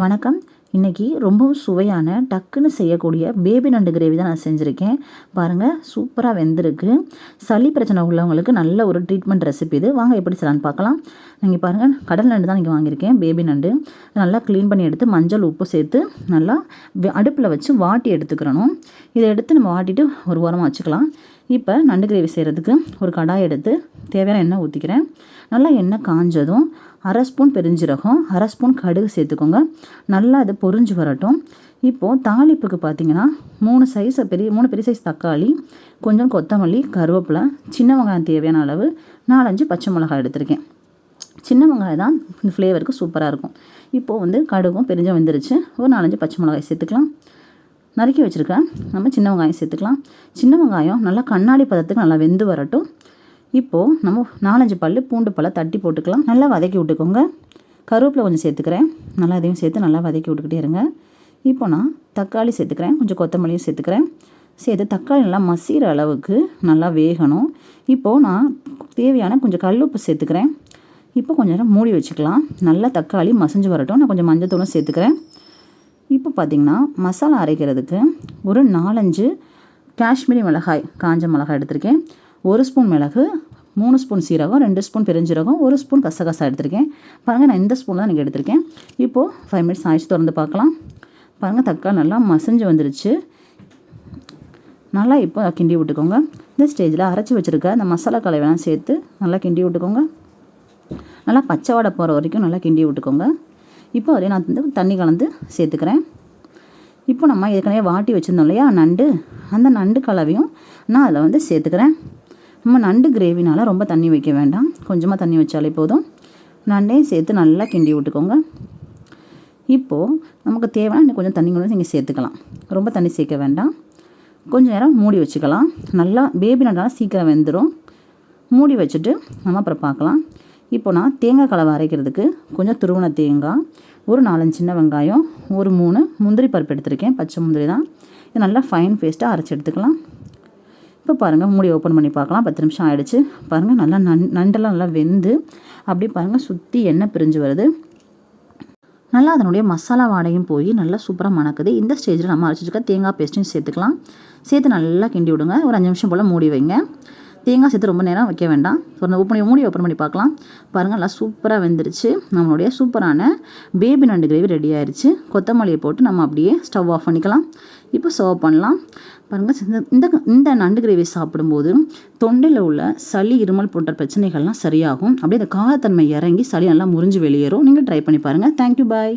வணக்கம். இன்றைக்கி ரொம்பவும் சுவையான டக்குன்னு செய்யக்கூடிய பேபி நண்டு கிரேவி தான் நான் செஞ்சுருக்கேன். பாருங்கள் சூப்பராக வெந்திருக்கு. சளி பிரச்சனை உள்ளவங்களுக்கு நல்ல ஒரு ட்ரீட்மெண்ட் ரெசிபி இது. வாங்க எப்படி செய்யலான்னு பார்க்கலாம். நீங்கள் பாருங்கள் கடல் நண்டு தான் இங்கே வாங்கியிருக்கேன் பேபி நண்டு. நல்லா க்ளீன் பண்ணி எடுத்து மஞ்சள் உப்பு சேர்த்து நல்லா அடுப்பில் வச்சு வாட்டி எடுத்துக்கிறணும். இதை எடுத்து நம்ம வாட்டிட்டு ஒரு உரமாக வச்சுக்கலாம். இப்போ நண்டு கிரேவி செய்கிறதுக்கு ஒரு கடாய் எடுத்து தேவையான எண்ணெய் ஊற்றிக்கிறேன் நல்லா எண்ணெய் காஞ்சதும் அரை ஸ்பூன் பெருஞ்சீரகம் அரை ஸ்பூன் கடுகு சேர்த்துக்கோங்க. நல்லா அது பொரிஞ்சு வரட்டும். இப்போது தாளிப்புக்கு பார்த்தீங்கன்னா மூணு சைஸ் பெரிய மூணு பெரிய சைஸ் தக்காளி கொஞ்சம் கொத்தமல்லி கருவேப்பிலை சின்ன வெங்காயம் தேவையான அளவு நாலஞ்சு பச்சை மிளகாய் எடுத்திருக்கேன். சின்ன வெங்காயம் தான் இந்த ஃப்ளேவருக்கு சூப்பராக இருக்கும். இப்போது வந்து கடுகும் பெருஞ்சும் வெந்துருச்சு. ஒரு நாலஞ்சு பச்சை மிளகாய் சேர்த்துக்கலாம். நறுக்கி வச்சுருக்கேன் நம்ம சின்ன வெங்காயம் சேர்த்துக்கலாம். சின்ன வெங்காயம் நல்லா கண்ணாடி பதத்துக்கு நல்லா வெந்து வரட்டும். இப்போது நம்ம நாலஞ்சு பல் பூண்டு பழம் தட்டி போட்டுக்கலாம். நல்லா வதக்கி விட்டுக்கோங்க. கருவேப்பிலை கொஞ்சம் சேர்த்துக்கிறேன். நல்லா அதையும் சேர்த்து நல்லா வதக்கி விட்டுக்கிட்டே இருங்க. இப்போ நான் தக்காளி சேர்த்துக்கிறேன். கொஞ்சம் கொத்தமல்லியும் சேர்த்துக்கிறேன். சேர்த்து தக்காளி நல்லா மசிகிற அளவுக்கு நல்லா வேகணும். இப்போது நான் தேவையான கொஞ்சம் கல்லுப்பு சேர்த்துக்கிறேன். இப்போ கொஞ்சம் நேரம் மூடி வச்சுக்கலாம். நல்லா தக்காளி மசிஞ்சு வரட்டும். நான் கொஞ்சம் மஞ்சத்தூளும் சேர்த்துக்கிறேன். இப்போ பார்த்திங்கன்னா மசாலா அரைக்கிறதுக்கு ஒரு நாலஞ்சு காஷ்மீரி மிளகாய் காஞ்ச மிளகாய் எடுத்திருக்கேன். ஒரு ஸ்பூன் மிளகு மூணு ஸ்பூன் சீரகம் ரெண்டு ஸ்பூன் பெருஞ்சீரகம் ஒரு ஸ்பூன் கசகசா எடுத்திருக்கேன். பாருங்கள் நான் இந்த ஸ்பூன் தான் எனக்கு எடுத்திருக்கேன். இப்போது ஃபைவ் மினிட்ஸ் ஆயிடுச்சு திறந்து பார்க்கலாம். பாருங்கள் தக்காளி நல்லா மசிஞ்சு வந்துருச்சு. நல்லா இப்போ கிண்டி விட்டுக்கோங்க. இந்த ஸ்டேஜில் அரைச்சி வச்சுருக்க அந்த மசாலா கலவையெல்லாம் சேர்த்து நல்லா கிண்டி விட்டுக்கோங்க. நல்லா பச்சை வாடை போகிற வரைக்கும் நல்லா கிண்டி விட்டுக்கோங்க. இப்போ அதில் நான் வந்து தண்ணி கலந்து சேர்த்துக்கிறேன். இப்போ நம்ம ஏற்கனவே வாட்டி வச்சுருந்தோம் இல்லையா நண்டு. அந்த நண்டு கலவையும் நான் அதில் வந்து சேர்த்துக்கிறேன். நம்ம நண்டு கிரேவினால் ரொம்ப தண்ணி வைக்க வேண்டாம். கொஞ்சமாக தண்ணி வச்சாலே போதும். நண்டையும் சேர்த்து நல்லா கிண்டி விட்டுக்கோங்க. இப்போது நமக்கு தேவையான இன்னும் கொஞ்சம் தண்ணி கொண்டு நீங்கள் சேர்த்துக்கலாம். ரொம்ப தண்ணி சேர்க்க வேண்டாம். கொஞ்சம் நேரம் மூடி வச்சுக்கலாம். நல்லா பேபி நண்டாலும் சீக்கிரம் வெந்துடும் மூடி வச்சுட்டு நம்ம அப்புறம் பார்க்கலாம். இப்போ நான் தேங்காய் கலவை அரைக்கிறதுக்கு கொஞ்சம் துருவன தேங்காய் ஒரு நாலஞ்சு சின்ன வெங்காயம் ஒரு மூணு முந்திரி பருப்பு எடுத்திருக்கேன். பச்சை முந்திரி தான். இது நல்லா ஃபைன் பேஸ்ட்டாக அரைச்சி எடுத்துக்கலாம். இப்போ பாருங்கள் மூடி ஓப்பன் பண்ணி பார்க்கலாம். பத்து நிமிஷம் ஆகிடுச்சு பாருங்கள் நல்லா நன் நண்டெல்லாம் நல்லா வெந்து அப்படியே பாருங்கள் சுற்றி எண்ணெய் பிரிஞ்சு வருது. நல்லா அதனுடைய மசாலா வாடையும் போய் நல்லா சூப்பராக மணக்குது. இந்த ஸ்டேஜில் நம்ம அரைச்சிருக்க தேங்காய் பேஸ்ட்டையும் சேர்த்துக்கலாம். சேர்த்து நல்லா கிண்டி விடுங்க. ஒரு அஞ்சு நிமிஷம் போல் மூடி வைங்க. தேங்காய் சேர்த்து ரொம்ப நேரம் வைக்க வேண்டாம். ஒரு ஓப்பன் மூடி ஓப்பன் பண்ணி பார்க்கலாம். பாருங்கள் நல்லா சூப்பராக வெந்துருச்சு. நம்மளுடைய சூப்பரான பேபி நண்டு கிரேவி ரெடி ஆயிடுச்சு கொத்தமல்லியை போட்டு நம்ம அப்படியே ஸ்டவ் ஆஃப் பண்ணிக்கலாம். இப்போ சர்வ் பண்ணலாம். பாருங்கள் இந்த இந்த நண்டு கிரேவி சாப்பிடும்போது தொண்டையில் உள்ள சளி இருமல் போன்ற பிரச்சனைகள்லாம் சரியாகும். அப்படியே அந்த காரத்தன்மை இறங்கி சளி நல்லா முறிஞ்சு வெளியேறும். நீங்கள் ட்ரை பண்ணி பாருங்கள் தேங்க்யூ பாய்